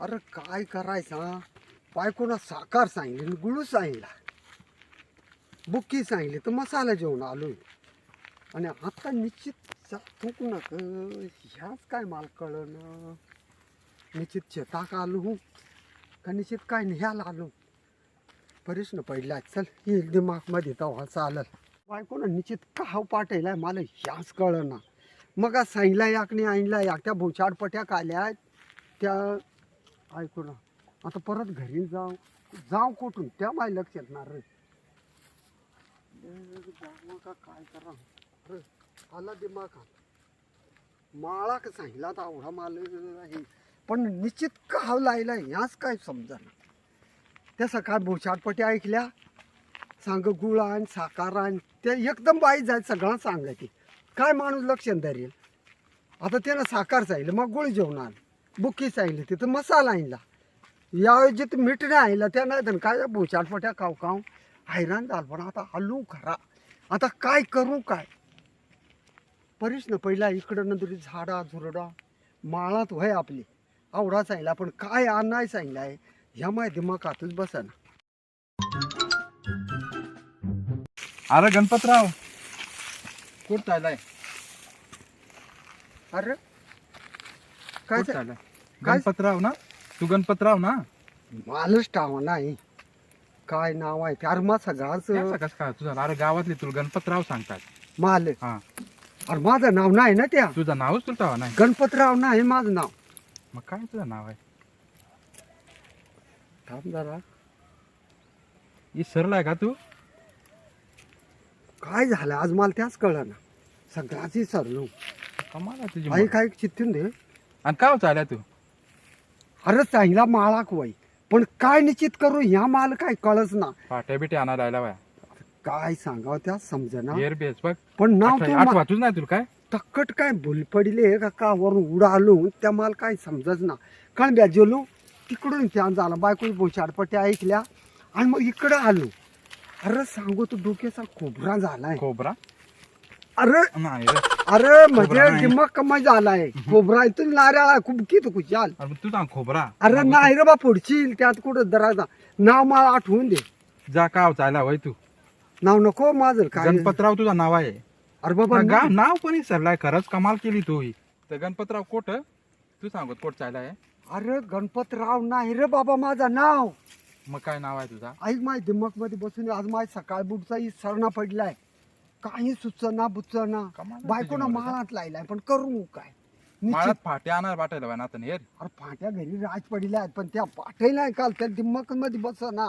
अरे काय करायचा बायकोना साकार सांगली गुळू सांगला बुक्की सांगली तर मसाला जेवण आलो आणि आता निश्चित थुंकू नक ह्याच काय मला कळलं. निश्चित शेताक आलो का निश्चित काय न्यायला आलो. प्रश्न पडला चल येईल दिमागमध्ये तेव्हा चालल. बायकोनं निश्चित का हाव पाठवलाय मला ह्याच कळना मग सांगला सांगितला याक नाही आणला याक त्या भोचाडपट्या काल्या त्या ऐकू ना. आता परत घरी जाऊ. जाऊ कुठून? त्या माय लक्ष येणार रे जाऊ का काय करा रे. आला दिमाग माळा का सांगितला तर आवडा माल आहे पण निश्चित का हाव लायला ह्याच काय समजा त्या सकाळ भोचाटपटी ऐकल्या. सांग गुळ आण साकार आण. ते एकदम बाई जाय सगळं सांगायची काय माणूस लक्ष धरेल? आता त्यानं साकार जाईल मग गुळ जेवण आण बुक्की सांगितली तिथं मसाला आणला. याऐवजी तर मीठ नाही आणला त्या नाही काय भोचाटपट्या खाऊ खाऊ हैराण झालं. पण आता हलू खरा. आता काय करू काय? प्रश्न पहिला इकडं नंतर झाडा झुरडा माळात व्हय आपली. आवडा सांगितला पण काय आणाय सांगितलं आहे ह्या माय दिमागातच बसना. अरे गणपतराव. कुठं चाललाय अरे? काय कुठं चा- चाललाय काय- गणपतराव ना? तू गणपतराव ना? मालच टावा नाही. काय नाव आहे ते? अरे मा सगळाच त्याचं कसं काय? तुझं अरे गावातले तुला गणपतराव सांगतात. माल हा. अरे माझं नाव नाही ना त्या? तुझं नावच तुला तेव्हा नाही. गणपतराव नाही माझं नाव. मग काय तुझं नाव आहे? थांब जरा. आहे का तू? काय झालं? आज मला त्याच कळलं ना. सगळ्याच सरलो. कमाल आहे तुझी आई. काय चित्तून दे. आणि का चालल्या तू? अरे चांगला माळा कुवाई पण काय निश्चित करू ह्या माल काय कळच ना. पाट्या बिट्या आणायला आयला बाया. काय सांगावं त्या समजना. बघ. पण नाव आठवा- तू नाही तुला काय? तक्कट काय भूल पडले का? का वरून उडालो? त्या मला काय समजच ना. कारण ब्या जेलो तिकडून त्या झाला. बायको बोचाडपट्या ऐकल्या आणि मग इकडं आलो. अरे सांगू तू डोक्याचा खोबरा झालाय. खोबरा? अरे नाही रे. अरे म्हणजे नाही. दिमाग कमाई झालाय. खोबरा इथून नाऱ्या खूप किती खुशाल. अरे मग तू सांग खोबरा. अरे नाही रे बा पुढची त्यात कुठं दराजा. नाव मला आठवून दे. जा काव चालला होय तू. नाव नको माझं काय? गणपतराव तुझं नाव आहे. अरे बाबा गा- नाव- पण सरलाय खरंच कमाल केली तू ही. तर गणपतराव कोट तू सांगत कोट चाललाय अरे गणपतराव नाही रे बाबा माझं नाव. मग काय नाव आहे तुझा? ऐक माय दिमागमध्ये बसून आज माय सकाळ बुटचा सरना पडलाय. काही सुचना बुचना. कमाल आहे बायकोना तुझी मुलगी. माळात लायलाय पण करू काय? निश्चित माळात फाट्या आणणार वाटायला बाय नातं हेर अरे फाट्या घरी राज पडल्या आहेत पण त्या पाठही नाही काल त्या दिमागमध्ये बसना.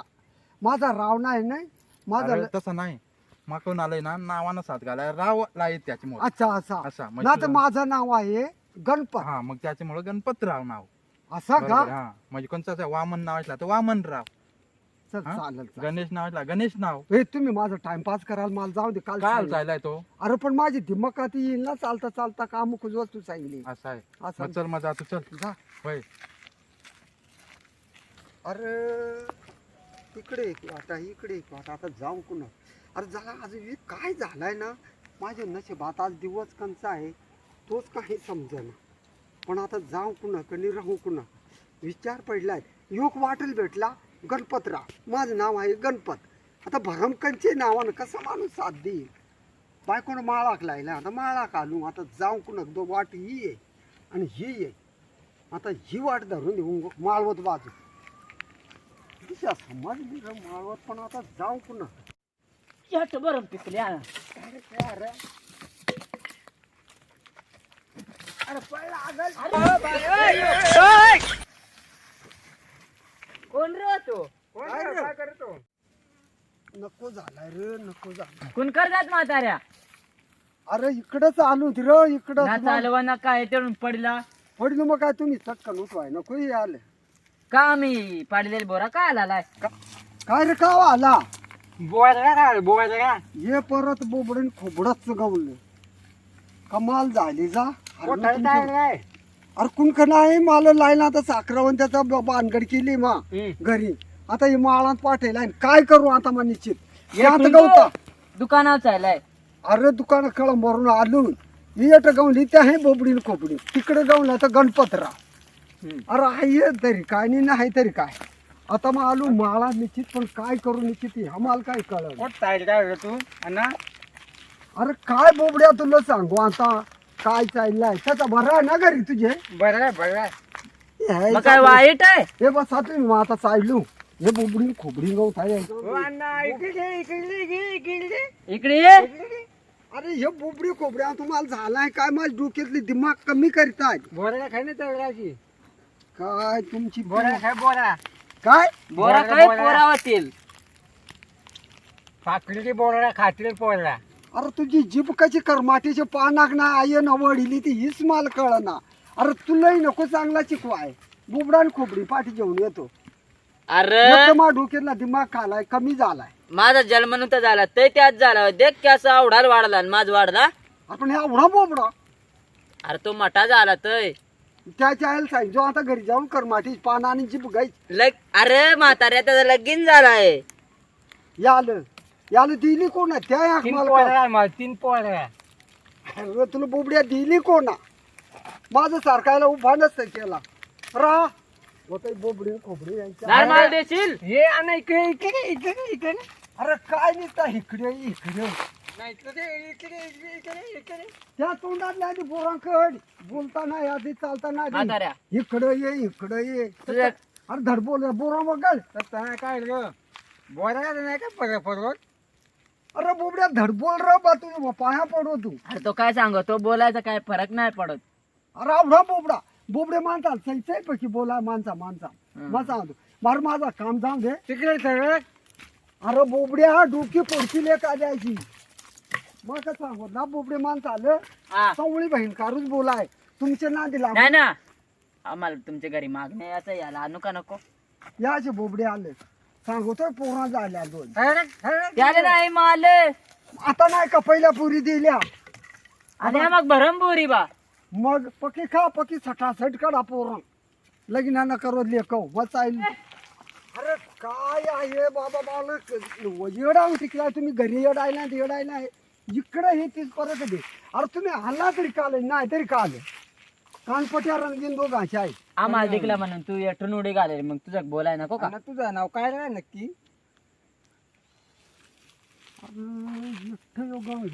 माझा राव नाही नाही? माझा अरे तसं नाही. माकून आलंय ना नावानं साथ घालाय. राव लाईत त्याच्यामुळे. अच्छा असा असा ना तर म्हणजे माझं नाव आहे गणपत. हा मग त्याच्यामुळे गणपतराव नाव. असा बरोबर, का हा. म्हणजे असं वामन नाव असला तर वामन राव चल हा? चालेल चालेल. गणेश नाव गणेश नाव. हे तुम्ही माझं टाइमपास कराल मला जाऊ दे काल काय सांगितलं. चाललाय तो. अरे पण माझी दिमागात येईल ना चालता चालता का अमुक वस्तू सांगली असा आहे. असं मग चल मग चल. जा. होय. अरे इकडे एक वाटा इकडे एक वाटा आता जाऊ कुणा? अरे झाला आज हे काय झालाय ना? माझ्या नशिबात आज दिवस कंचा आहे तोच काही समजेना. पण आता जाऊ कुणा कणी राहू कुणा? विचार पडलाय. योग वाटेल भेटला गणपतराव. माझं नाव आहे गणपत. आता भरमकंचे नावानं कसं माणूस साथ देईल? बायकोनं माळाक लायला आता माळाक आलू आता जाऊ कुणा दो वाट ही आहे आणि ही आहे. आता ही वाट धरून देऊ माळवत बाजू. दिशा समजली रे माळवत पण आता जाऊ पुन्हा याच बरं पिकल्या. अरे रे? कोण रे तू? काय रे? नको झालाय रे नको झालाय. कोण करतात म्हाताऱ्या? अरे इकडंच आलो होती रे ना इकडं चालवा ना काय पडला? पडलो मग काय तुम्ही? चटकन उठवाय नको हे आले. का आम्ही पाडलेले बोरा काय आलाय काय रे का आला? बोवायचा काय बोवायचा का? ये परत बोबडीन खोबडच गवलं कमाल झाली जा. तुमची- अरे कुणक नाही? मला लायला आता साखरावून त्याचा भानगड केली मा घरी. आता ही माळात पाठेल आणि काय करू आता मग निश्चित? यात गवता. दुकानावर चाललाय. अरे दुकान कळ मरून आलो मी येत गवली त्या हे बोबडीन खोबडी तिकडे गवलं तर गणपतराव हम्म. अरे आहे तरी काय नाही नाही तरी काय. आता मग आलो माळा निश्चित पण काय करू निश्चित हा? माल काय चाललं काय तू? अण्णा? अरे काय बोबड्या तुला सांगू आता? काय चाललंय? त्याचा बरा आहे ना घरी तुझे? बरं आहे बरं आहे. हे मग काय वाईट आहे? हे बस आता मी आता चाललो. हे बोबडी खोबडी गवत आहे. अण्णा इकडे इकडे इकडे इकडे ये. अरे हे बोबडी खोबड्या तुम्हाला झालाय काय? माझ्या डोक्यातली दिमाग कमी करताय बोरा खाय ना तळगाची काय तुमची बोरा खाय बोरा. काय? बोरा काय पोरा होतील फाकडी बोरा खातील पोरा अरे तुझी जीभ कशी करमाटीचे पानाक ना आय ना वडिली ती हीच माल कळना. अरे तुलाही नको चांगला शिकवाय बुबडा आणि खोबडी पाठी घेऊन येतो. अरे! मा डोक्यातला दिमाग खालाय कमी झालाय. माझा जन्म नव्हता झाला ते त्यात झाला. देख कसा आवडाल वाढला आणि माझ वाढला. आपण हे एवढा बोबडा. अरे तो मटा झाला तय. त्याच्या आईला सांगितलं आता घरी जाऊन करमाटी पाना आणि जीभ गाई लग अरे म्हाताऱ्या त्याचा लगीन झालाय. यालं याला दिली कोण? त्या याक मला कळ. तीन पोळ्या अरे तुला बोबड्या दिली कोणा? माझं सारखायला उभा नसतं केला. रा. होत बोबडी खोबडी यांच्या. देशील? हे आणा इकडे इकडे इकडे इकडे. अरे काय निघता इकडे इकडे? नाही इकडे इकडे इकडे इकडे त्या तोंडातल्या आधी बोरांकड. बोलताना आधी चालताना आधी. म्हाताऱ्या. इकडं ये इकडं ये. तुझ्या अरे धड बोल बोरा बघल काय ग बोरा नाही का परत परत अरे बोबड्या धड बोल र बा तू पाया पडो तू. अरे तो काय सांगतो बोलायचा काय फरक नाही पडत. अरे आवडा बोबडा. बोबडे माणसा सही सही पैकी बोला माणसा माणसा मग सांगतो मार माझा काम जाऊ दे. तिकडे सगळं अरे बोबड्या डोकी पडतील का द्यायची मग का सांगू? ना बोबडे माणसं आलं हा. चवळी बहीण कारूच बोलाय. तुमच्या ना दिला नाही ना. आम्हाला तुमच्या घरी मागणे याचा याला आणू का नको. याचे बोबडे आले. सांगतोय पोरा झाल्या दोन. त्याला नाही माल. आता नाही का पहिल्या पुरी दिल्या? आणि मग भरमपुरी बा. मग पकी खा पकी सटासट काढा पोरा. लग्नानं करो लेकव वचाईल अरे काय आहे बाबा बालक? येडाव टिकलाय तुम्ही घरी येडायला येडायला. इकडे हे तीच परत दे. अरे तुम्ही आला तरी काल नाही तरी काल कानपट्या रंगीन दोघांचे आहे आम्हाला दिकला म्हणून तू एठून उडी घालेल मग तुझं बोलाय नको का? तुझं नाव काय रे नक्की?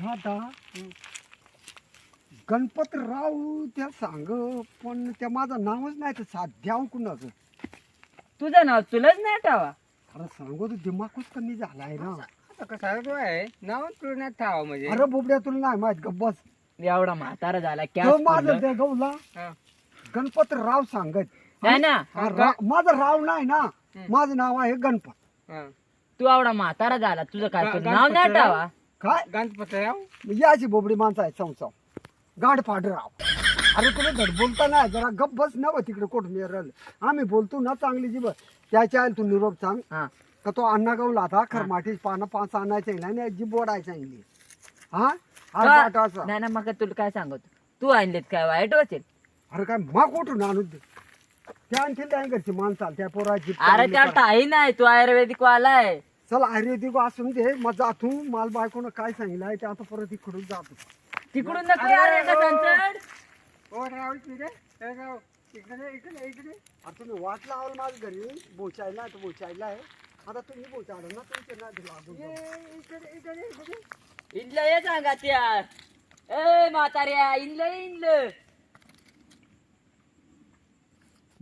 आता गणपतराव त्या सांग पण त्या माझं नावच नाही तर साध्या कुणाचं? तुझं नाव तुलाच नाही टावा अरे सांगू तू दिमागच कमी झालाय ना. कसा आहे नाव तुला ठावा म्हणजे. अरे बोबड्या तुला नाही माहीत का बस. एवढा म्हातारा झाला तो कॅश माझं त्या गौला गणपतराव सांगत. नाही ना? हा, रा- माझं राव नाही ना माझं नाव आहे गणपत. तू एवढा म्हातारा झाला तुझं काय तुझं नाव नाही टावा काय? गणपतराव? याची बोबडी माणसं आहे चौचाव गाड राव. अरे तुला धड बोलता नाही जरा गप बस नव तिकडे कोठ मेरल. आम्ही बोलतो ना चांगली जीव त्याच्या आईला तू निरोप सांग. हा. का तो अण्णा गावला आता खरमाटीच पानं पाच आणायचं आणि जी बोडायचं सांगली हा? नाही ना मग तुला काय सांगतो तू आणलेत काय? वाईट होतील अरे काय मा कुठून आणून दे? त्या आणखी त्या घरची माणसाल त्या पोराची अरे त्या टाई नाही तू आयुर्वेदिक वालाय चल आयुर्वेदिक असून दे. मग जातो माल बायकोनं काय सांगितलं आहे ते आता परत इकडून जातो तिकडून नको यार एका संचड. आता तुम्ही वाट लावाल माझ्या घरी. बोचायला तर बोचायला आहे. आता तुम्ही बोचायला ना तुमच्या नादी लागून जाऊ. इनलं ये सांगा त्या ए म्हाताऱ्या इनलं इनलं